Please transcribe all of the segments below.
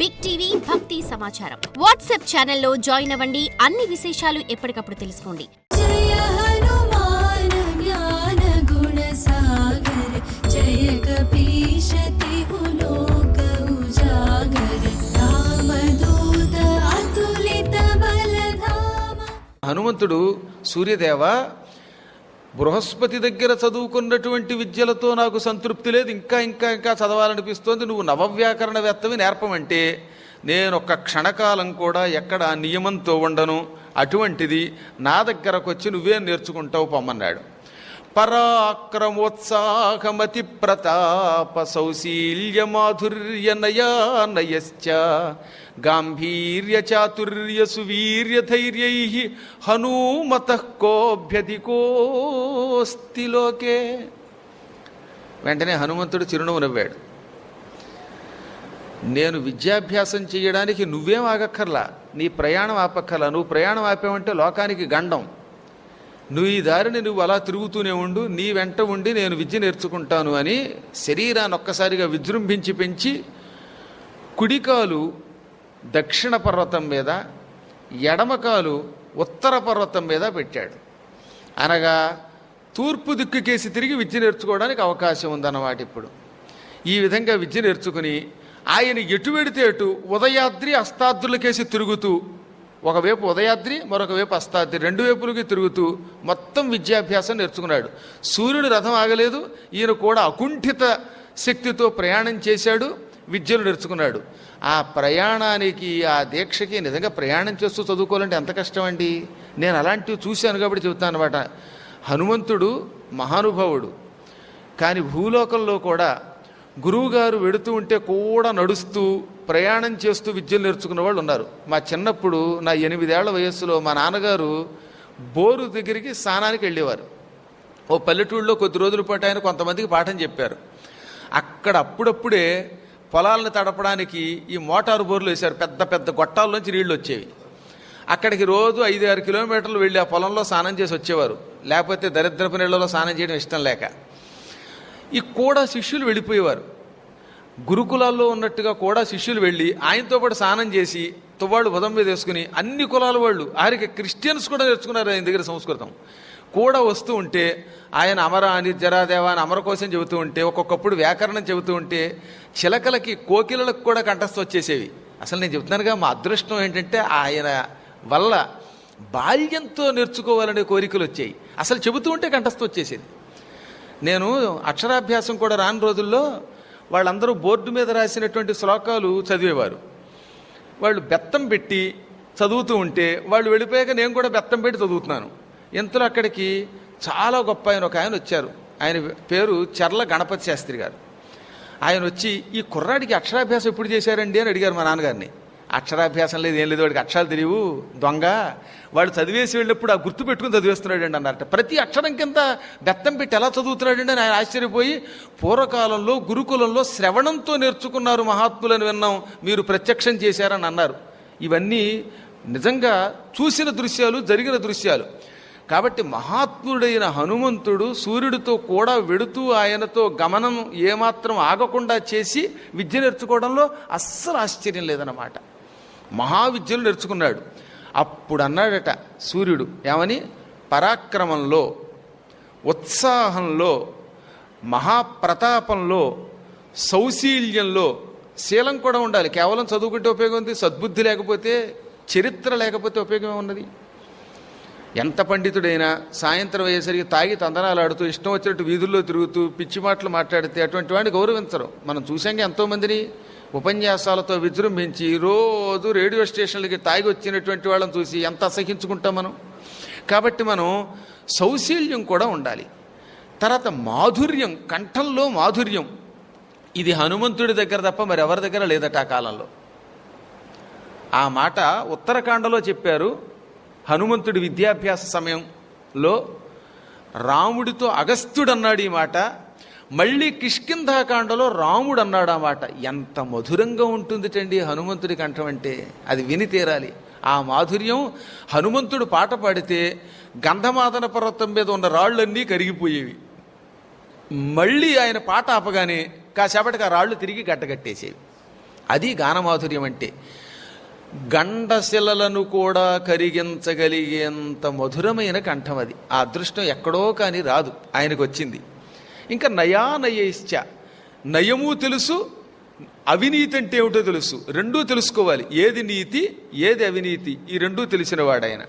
Big TV భక్తి సమాచారం WhatsApp ఛానల్లో జాయిన్ అవ్వండి. అన్ని విశేషాలు ఎప్పటికప్పుడు తెలుసుకోండి. జయ హనుమంతుడు సూర్యదేవ బృహస్పతి దగ్గర చదువుకున్నటువంటి విద్యలతో నాకు సంతృప్తి లేదు. ఇంకా ఇంకా ఇంకా చదవాలనిపిస్తోంది. నువ్వు నవవ్యాకరణవేత్తవి నేర్పమంటే నేను ఒక క్షణకాలం కూడా ఎక్కడ నియమంతో ఉండను. అటువంటిది నా దగ్గరకు వచ్చి నువ్వే నేర్చుకుంటావు పొమ్మన్నాడు. పరాక్రమోత్సాహమతి ప్రతాప సౌశీల్య మాధుర్య నయానయశ్చ గాంభీర్య చాతుర్య సువీర్య ధైర్యై హనుమత కోభ్యధికోస్తి లోకే. వెంటనే హనుమంతుడు చిరునవ్వు నవ్వాడు. నేను విద్యాభ్యాసం చేయడానికి నువ్వేం ఆగక్కర్లా. నీ ప్రయాణం ఆపక్కర్లా. నువ్వు ప్రయాణం ఆపావంటే లోకానికి గండం. నువ్వు ఈ దారిని నువ్వు అలా తిరుగుతూనే ఉండు నీ వెంట ఉండి నేను విద్య నేర్చుకుంటాను అని శరీరాన్ని ఒక్కసారిగా విజృంభించి పెంచి కుడికాలు దక్షిణ పర్వతం మీద ఎడమకాలు ఉత్తర పర్వతం మీద పెట్టాడు. అనగా తూర్పు దిక్కుకేసి తిరిగి విద్య నేర్చుకోవడానికి అవకాశం ఉందన్నమాట ఇప్పుడు. ఈ విధంగా విద్య నేర్చుకుని ఆయన ఎటు వెడితే అటు ఉదయాద్రి అస్తాద్రులకేసి తిరుగుతూ ఒకవైపు ఉదయాద్రి మరొక వైపు అస్తాద్రి. రెండు వైపులకి తిరుగుతూ మొత్తం విద్యాభ్యాసం నేర్చుకున్నాడు. సూర్యుడు రథం ఆగలేదు ఈయన కూడా అకుంఠిత శక్తితో ప్రయాణం చేశాడు విద్యలు నేర్చుకున్నాడు. ఆ ప్రయాణానికి ఆ దీక్షకి నిజంగా ప్రయాణం చేస్తూ చదువుకోవాలంటే ఎంత కష్టం అండి నేను అలాంటివి చూశాను కాబట్టి చెబుతాను అనమాట హనుమంతుడు మహానుభావుడు. కానీ భూలోకంలో కూడా గురువుగారు వెడుతూ ఉంటే కూడా నడుస్తూ ప్రయాణం చేస్తూ విద్యలు నేర్చుకున్న వాళ్ళు ఉన్నారు. మా చిన్నప్పుడు నా ఎనిమిదేళ్ళ వయస్సులో మా నాన్నగారు బోరు దగ్గరికి స్నానానికి వెళ్ళేవారు. ఓ పల్లెటూళ్ళలో కొద్ది రోజుల పాటు ఆయన కొంతమందికి పాఠం చెప్పారు. అక్కడ అప్పుడప్పుడే పొలాలను తడపడానికి ఈ మోటారు బోర్లు వేశారు. పెద్ద పెద్ద గొట్టాల్లోంచి నీళ్ళు వచ్చేవి. అక్కడికి రోజు ఐదు ఆరు కిలోమీటర్లు వెళ్ళి ఆ పొలంలో స్నానం చేసి వచ్చేవారు. లేకపోతే దరిద్రపు నీళ్ళలో స్నానం చేయడం ఇష్టం లేక. ఈ కూడా శిష్యులు వెళ్ళిపోయేవారు. గురుకులాల్లో ఉన్నట్టుగా కూడా శిష్యులు వెళ్ళి ఆయనతో పాటు స్నానం చేసి తువ్వాళ్ళు బుధం మీద వేసుకుని అన్ని కులాల వాళ్ళు ఆయనకి క్రిస్టియన్స్ కూడా నేర్చుకున్నారు ఆయన దగ్గర సంస్కృతం. కూడా వస్తూ ఉంటే ఆయన అమర అని జరాదేవ అని అమర కోసం చెబుతూ ఉంటే ఒక్కొక్కప్పుడు వ్యాకరణం చెబుతూ ఉంటే చిలకలకి కోకిలలకు కూడా కంఠస్థ వచ్చేసేవి. అసలు నేను చెప్తున్నానుగా మా అదృష్టం ఏంటంటే ఆయన వల్ల బాల్యంతో నేర్చుకోవాలనే కోరికలు వచ్చాయి. అసలు చెబుతూ ఉంటే కంఠస్థ వచ్చేసేది. నేను అక్షరాభ్యాసం కూడా రాని రోజుల్లో వాళ్ళందరూ బోర్డు మీద రాసినటువంటి శ్లోకాలు చదివేవారు. వాళ్ళు బెత్తం పెట్టి చదువుతూ ఉంటే వాళ్ళు వెళ్ళిపోయాక నేను కూడా బెత్తం పెట్టి చదువుతున్నాను. ఇంతలో అక్కడికి చాలా గొప్ప ఆయన ఒక ఆయన వచ్చారు. ఆయన పేరు చర్ల గణపతి శాస్త్రి గారు. ఆయన వచ్చి ఈ కుర్రాడికి అక్షరాభ్యాసం ఎప్పుడు చేశారండి? అని అడిగారు మా నాన్నగారిని. అక్షరాభ్యాసం లేదు ఏం లేదు వాడికి అక్షరాలు తెలియవు దొంగ. వాడు చదివేసి వెళ్ళినప్పుడు ఆ గుర్తు పెట్టుకుని చదివేస్తున్నాడండి అన్నారట. ప్రతి అక్షరం కింద బెత్తం పెట్టి ఎలా చదువుతున్నాడండి అని ఆయన ఆశ్చర్యపోయి పూర్వకాలంలో గురుకులంలో శ్రవణంతో నేర్చుకున్నారు మహాత్ములను విన్నాం మీరు ప్రత్యక్షం చేశారని అన్నారు. ఇవన్నీ నిజంగా చూసిన దృశ్యాలు జరిగిన దృశ్యాలు. కాబట్టి మహాత్ముడైన హనుమంతుడు సూర్యుడితో కూడా వెడుతూ ఆయనతో గమనం ఏమాత్రం ఆగకుండా చేసి విద్య నేర్చుకోవడంలో అస్సలు ఆశ్చర్యం లేదన్నమాట. మహావిద్యలు నేర్చుకున్నాడు. అప్పుడు అన్నాడట సూర్యుడు ఏమని? పరాక్రమంలో ఉత్సాహంలో మహాప్రతాపంలో సౌశీల్యంలో శీలం కూడా ఉండాలి. కేవలం చదువుకుంటే ఉపయోగం ఉంది సద్బుద్ధి లేకపోతే చరిత్ర లేకపోతే ఉపయోగం ఉన్నది ఎంత పండితుడైనా సాయంత్రం అయ్యేసరికి తాగి తందనాలు ఆడుతూ ఇష్టం వచ్చినట్టు వీధుల్లో తిరుగుతూ పిచ్చి మాటలు మాట్లాడితే అటువంటి వాడిని గౌరవించరు. మనం చూసాక ఎంతోమందిని. ఉపన్యాసాలతో విజృంభించి రోజు రేడియో స్టేషన్లకి తాగి వచ్చినటువంటి వాళ్ళని చూసి ఎంత అసహించుకుంటాం మనం? కాబట్టి మనం సౌశీల్యం కూడా ఉండాలి. తర్వాత మాధుర్యం కంఠంలో మాధుర్యం. ఇది హనుమంతుడి దగ్గర తప్ప మరి ఎవరి దగ్గర లేదట ఆ కాలంలో. ఆ మాట ఉత్తరకాండలో చెప్పారు హనుమంతుడి విద్యాభ్యాస సమయంలో. రాముడితో అగస్త్యుడు అన్నాడు ఈ మాట. మళ్ళీ కిష్కింధాకాండలో రాముడు అన్నాడు ఆ మాట. ఎంత మధురంగా ఉంటుందిటండి హనుమంతుడి కంఠం అంటే. అది విని తీరాలి. ఆ మాధుర్యం హనుమంతుడు పాట పాడితే గంధమాదన పర్వతం మీద ఉన్న రాళ్ళన్నీ కరిగిపోయేవి. మళ్ళీ ఆయన పాట ఆపగానే కాసేపటికి ఆ రాళ్ళు తిరిగి గట్టగట్టేసేవి అది గానమాధుర్యం అంటే. గండశిలలను కూడా కరిగించగలిగేంత మధురమైన కంఠం అది. ఆ అదృష్టం ఎక్కడో కానీ రాదు. ఆయనకు వచ్చింది ఇంకా నయానయైశ్చ నయము తెలుసు అవినీతి అంటే ఏమిటో తెలుసు. రెండూ తెలుసుకోవాలి. ఏది నీతి ఏది అవినీతి. ఈ రెండూ తెలిసిన వాడాయన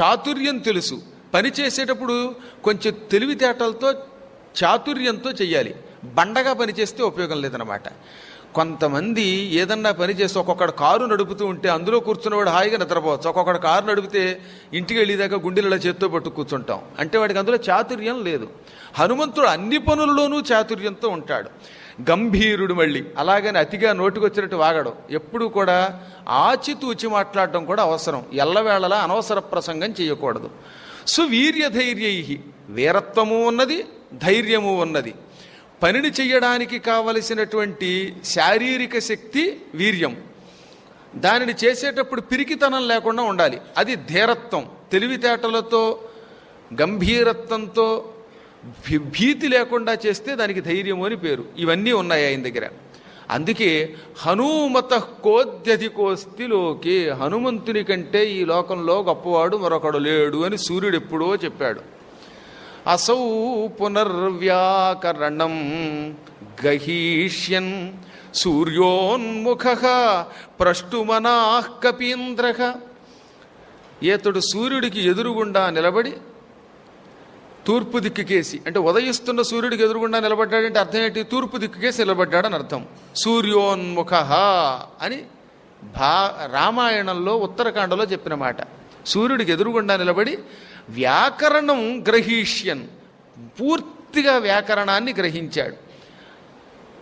చాతుర్యం తెలుసు. పని చేసేటప్పుడు కొంచెం తెలివితేటలతో చాతుర్యంతో చెయ్యాలి. బండగా పనిచేస్తే ఉపయోగం లేదనమాట కొంతమంది ఏదన్నా పని చేస్తే ఒక్కొక్కడు కారు నడుపుతూ ఉంటే అందులో కూర్చున్నవాడు హాయిగా నిద్రపోవచ్చు. ఒక్కొక్కడు కారు నడిపితే ఇంటికి వెళ్ళేదాకా గుండెలలో చేత్తో పట్టు కూర్చుంటాం. అంటే వాడికి అందులో చాతుర్యం లేదు. హనుమంతుడు అన్ని పనుల్లోనూ చాతుర్యంతో ఉంటాడు. గంభీరుడు మళ్ళీ. అలాగని అతిగా నోటికొచ్చినట్టు వాగడం. ఎప్పుడు కూడా ఆచితూచి మాట్లాడడం కూడా అవసరం. ఎల్లవేళలా అనవసర ప్రసంగం చేయకూడదు. సువీర్యధైర్యై వీరత్వము ఉన్నది ధైర్యము ఉన్నది. పనిని చేయడానికి కావలసినటువంటి శారీరక శక్తి వీర్యం. దానిని చేసేటప్పుడు పిరికితనం లేకుండా ఉండాలి. అది ధీరత్వం. తెలివితేటలతో గంభీరత్వంతో భీతి లేకుండా చేస్తే దానికి ధైర్యము అని పేరు. ఇవన్నీ ఉన్నాయి ఆయన దగ్గర. అందుకే హనుమత కోద్యధికోస్తి లోకే. హనుమంతుని కంటే ఈ లోకంలో గొప్పవాడు మరొకడు లేడు అని సూర్యుడు ఎప్పుడో చెప్పాడు. అసౌ పునర్వ్యాకరణం గహీష్యన్ సూర్యోన్ముఖ ప్రష్టుమనా కపీంద్ర ఏతడు సూర్యుడికి ఎదురుగుండా నిలబడి తూర్పు దిక్కుకేసి అంటే ఉదయిస్తున్న సూర్యుడికి ఎదురుగుండా నిలబడ్డాడంటే అర్థం ఏంటి? తూర్పు దిక్కుకేసి నిలబడ్డాడని అర్థం. సూర్యోన్ముఖ అని భా రామాయణంలో ఉత్తరకాండలో చెప్పిన మాట. సూర్యుడికి ఎదురుగుండా నిలబడి వ్యాకరణం గ్రహీష్యన్. పూర్తిగా వ్యాకరణాన్ని గ్రహించాడు.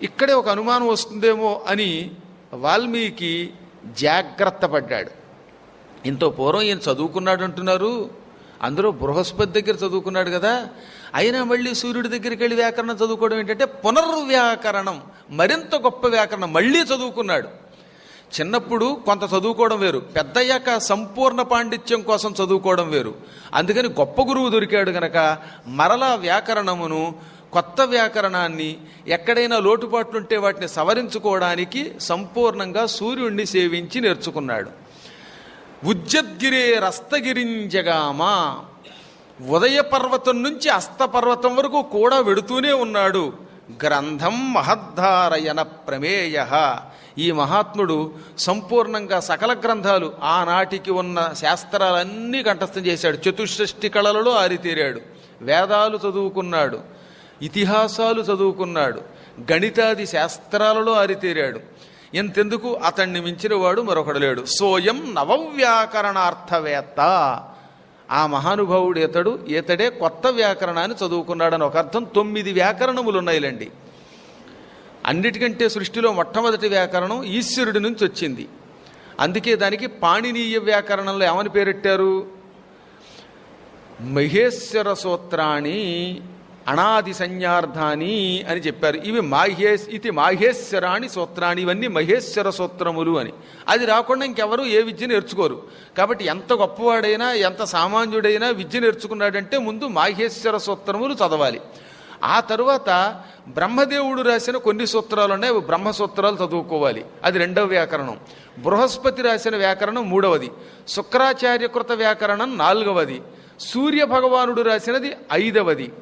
ఇక్కడే ఒక అనుమానం వస్తుందేమో అని వాల్మీకి జాగ్రత్త పడ్డాడు. ఇంతో పూర్వం ఈయన చదువుకున్నాడు అంటున్నారు. అందరూ బృహస్పతి దగ్గర చదువుకున్నాడు కదా. అయినా మళ్ళీ సూర్యుడి దగ్గరికి వెళ్ళి వ్యాకరణం చదువుకోవడం ఏంటంటే పునర్వ్యాకరణం మరింత గొప్ప వ్యాకరణం మళ్ళీ చదువుకున్నాడు. చిన్నప్పుడు కొంత చదువుకోవడం వేరు. పెద్దయ్యాక సంపూర్ణ పాండిత్యం కోసం చదువుకోవడం వేరు. అందుకని గొప్ప గురువు దొరికాడు గనక మరలా వ్యాకరణమును కొత్త వ్యాకరణాన్ని ఎక్కడైనా లోటుపాట్లుంటే వాటిని సవరించుకోవడానికి సంపూర్ణంగా సూర్యుణ్ణి సేవించి నేర్చుకున్నాడు. ఉజ్జద్గిరే రస్తగిరింజగామా. ఉదయ పర్వతం నుంచి అస్తపర్వతం వరకు కూడా వెడుతూనే ఉన్నాడు. గ్రంథం మహద్ధారయన ప్రమేయ. ఈ మహాత్ముడు సంపూర్ణంగా సకల గ్రంథాలు ఆనాటికి ఉన్న శాస్త్రాలన్నీ కంఠస్థం చేశాడు. చతుషష్టి కళలలో ఆరితేరాడు. వేదాలు చదువుకున్నాడు. ఇతిహాసాలు చదువుకున్నాడు. గణితాది శాస్త్రాలలో ఆరితేరాడు. ఎంతెందుకు? అతన్ని మించిన వాడు మరొకడు లేడు. సోయం నవవ్యాకరణార్థవేత్త. ఆ మహానుభావుడు ఇతడు ఇతడే కొత్త వ్యాకరణాన్ని చదువుకున్నాడని ఒక అర్థం తొమ్మిది వ్యాకరణములు ఉన్నాయిలండి అన్నిటికంటే సృష్టిలో మొట్టమొదటి వ్యాకరణం ఈశ్వరుడి నుంచి వచ్చింది. అందుకే దానికి పాణినీయ వ్యాకరణంలో ఏమని పేరెట్టారు? మహేశ్వర సూత్రాణి అనాది సంజ్ఞార్థాని అని చెప్పారు. ఇవి మాహేశ్ ఇది మాహేశ్వరాణి సూత్రాన్ని ఇవన్నీ మహేశ్వర సూత్రములు అని. అది రాకుండా ఇంకెవరు ఏ విద్య నేర్చుకోరు. కాబట్టి ఎంత గొప్పవాడైనా ఎంత సామాన్యుడైనా విద్య నేర్చుకున్నాడంటే ముందు మాహేశ్వర సూత్రములు చదవాలి. ఆ తరువాత బ్రహ్మదేవుడు రాసిన కొన్ని సూత్రాలు ఉన్నాయి అవి బ్రహ్మ సూత్రాలు చదువుకోవాలి. అది రెండవ వ్యాకరణం. బృహస్పతి రాసిన వ్యాకరణం మూడవది. శుక్రాచార్యకృత వ్యాకరణం నాలుగవది. సూర్య భగవానుడు రాసినది ఐదవది.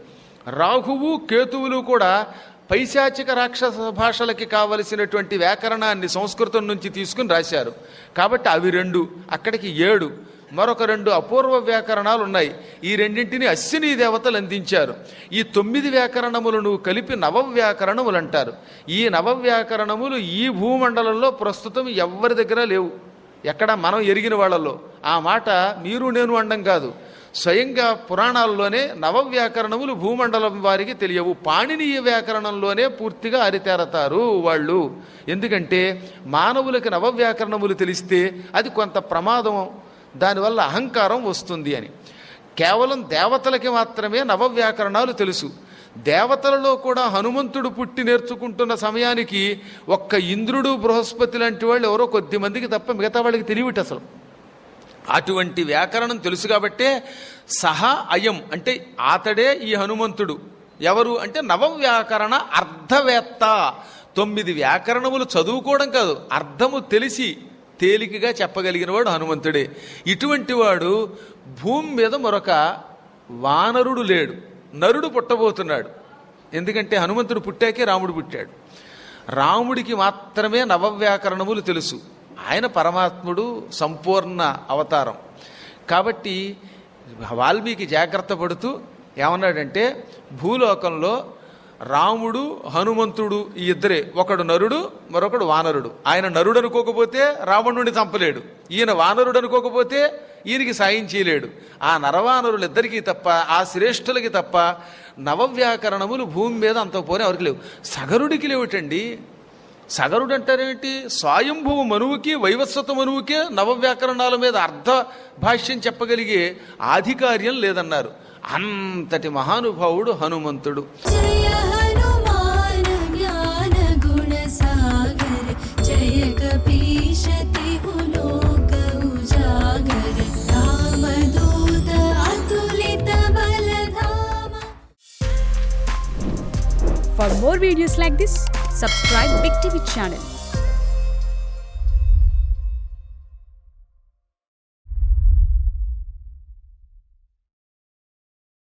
రాహువు కేతువులు కూడా పైశాచిక రాక్షస భాషలకి కావలసినటువంటి వ్యాకరణాన్ని సంస్కృతం నుంచి తీసుకుని రాశారు. కాబట్టి అవి రెండు అక్కడికి ఏడు మరొక రెండు అపూర్వ వ్యాకరణాలు ఉన్నాయి. ఈ రెండింటిని అశ్విని దేవతలు అందించారు. ఈ తొమ్మిది వ్యాకరణములను కలిపి నవవ్యాకరణములు అంటారు. ఈ నవవ్యాకరణములు ఈ భూమండలంలో ప్రస్తుతం ఎవ్వరి దగ్గర లేవు. ఎక్కడ మనం ఎరిగిన వాళ్ళలో. ఆ మాట మీరు నేను అండం కాదు. స్వయంగా పురాణాల్లోనే నవవ్యాకరణములు భూమండలం వారికి తెలియవు. పాణినీయ వ్యాకరణంలోనే పూర్తిగా అరితేరతారు వాళ్ళు. ఎందుకంటే మానవులకి నవవ్యాకరణములు తెలిస్తే అది కొంత ప్రమాదం దానివల్ల అహంకారం వస్తుంది అని. కేవలం దేవతలకి మాత్రమే నవవ్యాకరణాలు తెలుసు. దేవతలలో కూడా హనుమంతుడు పుట్టి నేర్చుకుంటున్న సమయానికి ఒక్క ఇంద్రుడు బృహస్పతి లాంటి వాళ్ళు ఎవరో కొద్ది మందికి తప్ప మిగతా వాళ్ళకి తెలియట అసలు అటువంటి వ్యాకరణం తెలుసు కాబట్టే సహా అయం అంటే అతడే ఈ హనుమంతుడు. ఎవరు అంటే నవవ్యాకరణ అర్ధవేత్త తొమ్మిది వ్యాకరణములు చదువుకోవడం కాదు అర్థము తెలిసి తేలికగా చెప్పగలిగిన వాడు హనుమంతుడే. ఇటువంటి వాడు భూమి మీద మరొక వానరుడు లేడు నరుడు పుట్టబోతున్నాడు. ఎందుకంటే హనుమంతుడు పుట్టాకే రాముడు పుట్టాడు. రాముడికి మాత్రమే నవవ్యాకరణములు తెలుసు. ఆయన పరమాత్ముడు సంపూర్ణ అవతారం. కాబట్టి వాల్మీకి జాగ్రత్త పడుతూ ఏమన్నాడంటే భూలోకంలో రాముడు హనుమంతుడు ఈ ఇద్దరే ఒకడు నరుడు మరొకడు వానరుడు. ఆయన నరుడు అనుకోకపోతే రావణుడిని చంపలేడు. ఈయన వానరుడు అనుకోకపోతే ఈయనకి సాయం చేయలేడు. ఆ నరవానరులిద్దరికీ తప్ప ఆ శ్రేష్ఠులకి తప్ప నవవ్యాకరణములు భూమి మీద అంత పోనీ ఎవరికి లేవు. సగరుడికి లేవుటండి. సగరుడు అంటారేమిటి స్వాయంభువు మనువుకి వైవస్వత మనువుకే నవవ్యాకరణాల మీద అర్ధ భాష్యం చెప్పగలిగే ఆధికార్యం లేదన్నారు. అంతటి మహానుభావుడు హనుమంతుడు. For more videos like this, subscribe big T V channel